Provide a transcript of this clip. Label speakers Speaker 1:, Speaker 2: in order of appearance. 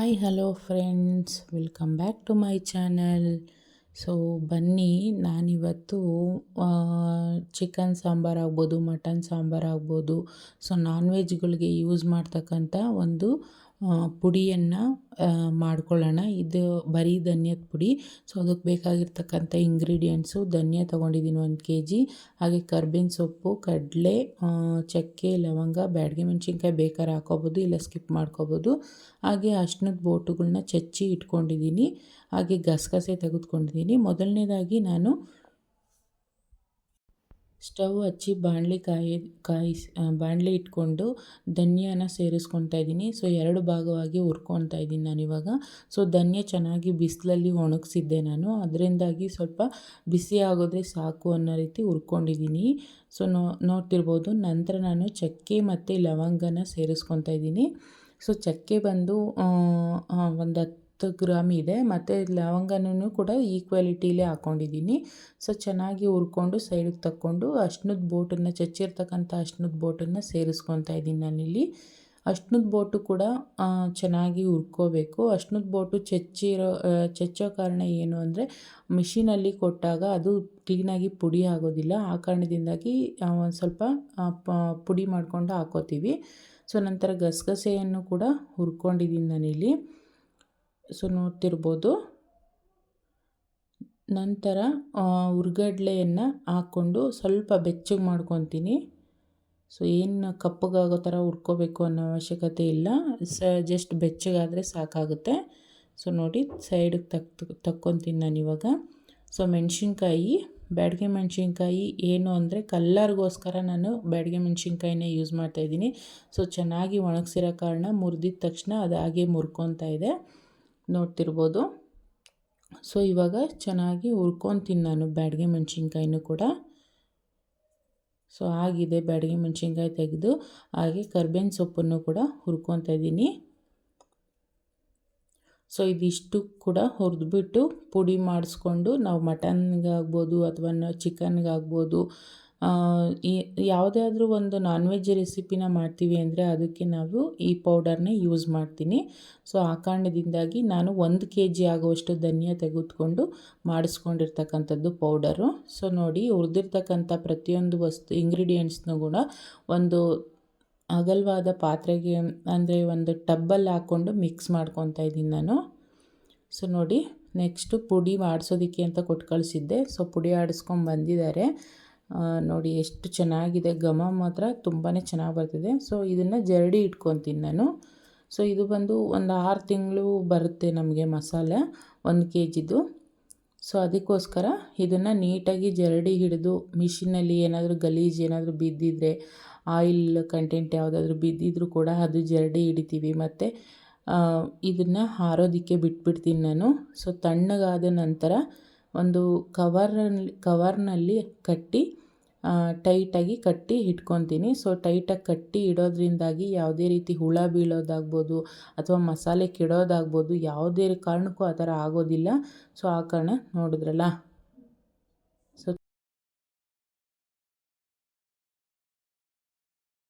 Speaker 1: Hi hello friends welcome back to my channel so ಬನ್ನಿ, ನಾನಿವತ್ತು chicken sambar ಆಗ್ಬೋದು mutton sambar ಆಗ್ಬೋದು. ಸೊ ನಾನ್ ವೆಜ್ಗಳಿಗೆ ಯೂಸ್ ಮಾಡ್ತಕ್ಕಂಥ ಒಂದು ಪುಡಿಯನ್ನು ಮಾಡ್ಕೊಳ್ಳೋಣ. ಇದು ಬರೀ ಧನ್ಯದ ಪುಡಿ. ಸೊ, ಅದಕ್ಕೆ ಬೇಕಾಗಿರ್ತಕ್ಕಂಥ ಇಂಗ್ರೀಡಿಯೆಂಟ್ಸು ಧನ್ಯ ತೊಗೊಂಡಿದ್ದೀನಿ ಒಂದು ಕೆ ಜಿ ಹಾಗೆ ಕರ್ಬೇವಿನ ಸೊಪ್ಪು, ಕಡಲೆ ಚಕ್ಕೆ, ಲವಂಗ, ಬ್ಯಾಡ್ಗೆ ಮೆಣಸಿನ್ಕಾಯಿ ಬೇಕಾದ್ರೆ ಹಾಕೋಬೋದು ಇಲ್ಲ ಸ್ಕಿಪ್ ಮಾಡ್ಕೋಬೋದು. ಹಾಗೆ ಅರ್ಶಿನದ ಬೋಟುಗಳನ್ನ ಚಚ್ಚಿ ಇಟ್ಕೊಂಡಿದ್ದೀನಿ. ಹಾಗೆ ಗಸಗಸೆ ತೆಗೆದುಕೊಂಡಿದ್ದೀನಿ. ಮೊದಲನೇದಾಗಿ ನಾನು ಸ್ಟವ್ ಹಚ್ಚಿ ಬಾಣಲೆ ಕಾಯಿ, ಕಾಯಿಸಿ ಬಾಣಲೆ ಇಟ್ಕೊಂಡು ಧನಿಯಾನ ಸೇರಿಸ್ಕೊತಾ ಇದ್ದೀನಿ. ಸೊ, ಎರಡು ಭಾಗವಾಗಿ ಹುರ್ಕೊತಾ ಇದ್ದೀನಿ ನಾನಿವಾಗ ಸೊ, ಧನ್ಯ ಚೆನ್ನಾಗಿ ಬಿಸಿಲಲ್ಲಿ ಒಣಗಿಸಿದ್ದೆ ನಾನು. ಅದರಿಂದಾಗಿ ಸ್ವಲ್ಪ ಬಿಸಿ ಆಗೋದ್ರೆ ಸಾಕು ಅನ್ನೋ ರೀತಿ ಹುರ್ಕೊಂಡಿದ್ದೀನಿ. ಸೊ, ನೋ, ನೋಡ್ತಿರ್ಬೋದು, ನಂತರ ನಾನು ಚಕ್ಕೆ ಮತ್ತು ಲವಂಗನ ಸೇರಿಸ್ಕೊತಾ ಇದ್ದೀನಿ. ಸೊ, ಚಕ್ಕೆ ಬಂದು ಒಂದು ಹತ್ತು ಗ್ರಾಮ್ ಇದೆ. ಮತ್ತು ಲವಂಗನೂ ಕೂಡ ಈಕ್ವಾಲಿಟಿಲೇ ಹಾಕ್ಕೊಂಡಿದ್ದೀನಿ ಸೊ, ಚೆನ್ನಾಗಿ ಹುರ್ಕೊಂಡು ಸೈಡಿಗೆ ತಕ್ಕೊಂಡು ಅಶ್ನದ ಬೋಟನ್ನು, ಚಚ್ಚಿರ್ತಕ್ಕಂಥ ಅಶ್ನದ ಬೋಟನ್ನು ಸೇರಿಸ್ಕೊತಾ ಇದ್ದೀನಿ ನಾನಿಲ್ಲಿ. ಅಶ್ನದ ಬೋಟು ಕೂಡ ಚೆನ್ನಾಗಿ ಹುರ್ಕೋಬೇಕು. ಅಶ್ನದ ಬೋಟು ಚಚ್ಚಿರೋ ಚಚ್ಚೋ ಕಾರಣ ಏನು ಅಂದರೆ, ಮಿಷಿನಲ್ಲಿ ಕೊಟ್ಟಾಗ ಅದು ಕ್ಲೀನಾಗಿ ಪುಡಿ ಆಗೋದಿಲ್ಲ. ಆ ಕಾರಣದಿಂದಾಗಿ ಒಂದು ಸ್ವಲ್ಪ ಪುಡಿ ಮಾಡಿಕೊಂಡು ಹಾಕೋತೀವಿ. ಸೊ, ನಂತರ ಗಸಗಸೆಯನ್ನು ಕೂಡ ಹುರ್ಕೊಂಡಿದ್ದೀನಿ ನಾನಿಲ್ಲಿ. ಸೊ ನೋಡ್ತಿರ್ಬೋದು. ನಂತರ ಹುರ್ಗಡ್ಲೆಯನ್ನು ಹಾಕ್ಕೊಂಡು ಸ್ವಲ್ಪ ಬೆಚ್ಚಗೆ ಮಾಡ್ಕೊತೀನಿ. ಸೊ ಏನು ಕಪ್ಪಗಾಗೋ ಥರ ಹುರ್ಕೋಬೇಕು ಅನ್ನೋ ಅವಶ್ಯಕತೆ ಇಲ್ಲ. ಸ, ಜಸ್ಟ್ ಬೆಚ್ಚಗಾದರೆ ಸಾಕಾಗುತ್ತೆ. ಸೊ ನೋಡಿ, ಸೈಡಿಗೆ ತಕ್ ತಕ್ಕೊತೀನಿ ನಾನಿವಾಗ ಸೊ ಮೆಣಸಿನ್ಕಾಯಿ, ಬ್ಯಾಡಗೆ ಮೆಣಸಿನ್ಕಾಯಿ ಏನು ಅಂದರೆ ಕಲ್ಲರ್ಗೋಸ್ಕರ ನಾನು ಬ್ಯಾಡಗೆ ಮೆಣಸಿನ್ಕಾಯಿನೇ ಯೂಸ್ ಮಾಡ್ತಾಯಿದ್ದೀನಿ ಸೊ ಚೆನ್ನಾಗಿ ಒಣಗಿಸಿರೋ ಕಾರಣ ಮುರಿದಿದ ತಕ್ಷಣ ಅದು ಹಾಗೆ ಮುರ್ಕೊತಾ ಇದೆ. ನೋಡ್ತಿರ್ಬೋದು. ಸೊ ಇವಾಗ ಚೆನ್ನಾಗಿ ಹುರ್ಕೊತೀನಿ ನಾನು ಬ್ಯಾಡಗೆ ಮೆಣಸಿನ್ಕಾಯಿನೂ ಕೂಡ. ಸೊ ಆಗಿದೆ ಬ್ಯಾಡಗೆ ಮೆಣಸಿನ್ಕಾಯಿ ತೆಗೆದು. ಹಾಗೆ ಕರ್ಬೇವಿನ ಸೊಪ್ಪನ್ನು ಕೂಡ ಹುರ್ಕೊತಾ ಇದ್ದೀನಿ. ಸೊ ಇದಿಷ್ಟು ಕೂಡ ಹುರಿದ್ಬಿಟ್ಟು ಪುಡಿ ಮಾಡಿಸ್ಕೊಂಡು ನಾವು ಮಟನ್ಗಾಗ್ಬೋದು ಅಥವಾ ಚಿಕನ್ಗಾಗ್ಬೋದು ಈ ಯಾವುದೇ ಆದರೂ ಒಂದು ನಾನ್ ವೆಜ್ ರೆಸಿಪಿನ ಮಾಡ್ತೀವಿ ಅಂದರೆ ಅದಕ್ಕೆ ನಾವು ಈ ಪೌಡರ್ನೇ ಯೂಸ್ ಮಾಡ್ತೀನಿ. ಸೊ ಆ ಕಾರಣದಿಂದಾಗಿ ನಾನು ಒಂದು ಕೆ ಜಿ ಆಗುವಷ್ಟು ಧನ್ಯ ತೆಗೆದುಕೊಂಡು ಮಾಡಿಸ್ಕೊಂಡಿರ್ತಕ್ಕಂಥದ್ದು ಪೌಡರು ಸೊ ನೋಡಿ ಉರಿದಿರ್ತಕ್ಕಂಥ ಪ್ರತಿಯೊಂದು ವಸ್ತು ಇಂಗ್ರೀಡಿಯೆಂಟ್ಸ್ನೂ ಕೂಡ ಒಂದು ಅಗಲವಾದ ಪಾತ್ರೆಗೆ ಅಂದರೆ ಒಂದು ಟಬ್ಬಲ್ಲಿ ಹಾಕ್ಕೊಂಡು ಮಿಕ್ಸ್ ಮಾಡ್ಕೊತಾ ಇದ್ದೀನಿ ನಾನು. ಸೊ ನೋಡಿ ನೆಕ್ಸ್ಟು ಪುಡಿ ಮಾಡಿಸೋದಕ್ಕೆ ಅಂತ ಕೊಟ್ಟು ಕಳಿಸಿದ್ದೆ. ಸೊ ಪುಡಿ ಆಡಿಸ್ಕೊಂಡು ಬಂದಿದ್ದಾರೆ. ನೋಡಿ ಎಷ್ಟು ಚೆನ್ನಾಗಿದೆ. ಘಮ ಮಾತ್ರ ತುಂಬಾ ಚೆನ್ನಾಗಿ ಬರ್ತಿದೆ. ಸೊ ಇದನ್ನು ಜರಡಿ ಇಟ್ಕೊತೀನಿ ನಾನು. ಸೊ ಇದು ಬಂದು ಒಂದು ಆರು ತಿಂಗಳು ಬರುತ್ತೆ ನಮಗೆ ಮಸಾಲೆ, ಒಂದು ಕೆ ಜಿದು ಸೊ ಅದಕ್ಕೋಸ್ಕರ ಇದನ್ನು ನೀಟಾಗಿ ಜರಡಿ ಹಿಡಿದು, ಮಿಷಿನಲ್ಲಿ ಏನಾದರೂ ಗಲೀಜು ಏನಾದರೂ ಬಿದ್ದಿದ್ರೆ, ಆಯಿಲ್ ಕಂಟೆಂಟ್ ಯಾವುದಾದ್ರೂ ಬಿದ್ದಿದ್ರೂ ಕೂಡ ಅದು ಜರಡಿ ಹಿಡಿತೀವಿ. ಮತ್ತು ಇದನ್ನು ಹಾರೋದಕ್ಕೆ ಬಿಟ್ಬಿಡ್ತೀನಿ ನಾನು. ಸೊ ತಣ್ಣಗಾದ ನಂತರ ಒಂದು ಕವರಲ್ಲಿ ಕವರ್ನಲ್ಲಿ ಕಟ್ಟಿ ಟೈಟಾಗಿ ಕಟ್ಟಿ ಇಟ್ಕೊತೀನಿ. ಸೊ ಟೈಟಾಗಿ ಕಟ್ಟಿ ಇಡೋದ್ರಿಂದಾಗಿ ಯಾವುದೇ ರೀತಿ ಹುಳ ಬೀಳೋದಾಗ್ಬೋದು ಅಥವಾ ಮಸಾಲೆ ಕೆಡೋದಾಗ್ಬೋದು ಯಾವುದೇ ಕಾರಣಕ್ಕೂ ಆ ಥರ ಆಗೋದಿಲ್ಲ. ಸೊ ಆ ಕಾರಣ ನೋಡಿದ್ರಲ್ಲ?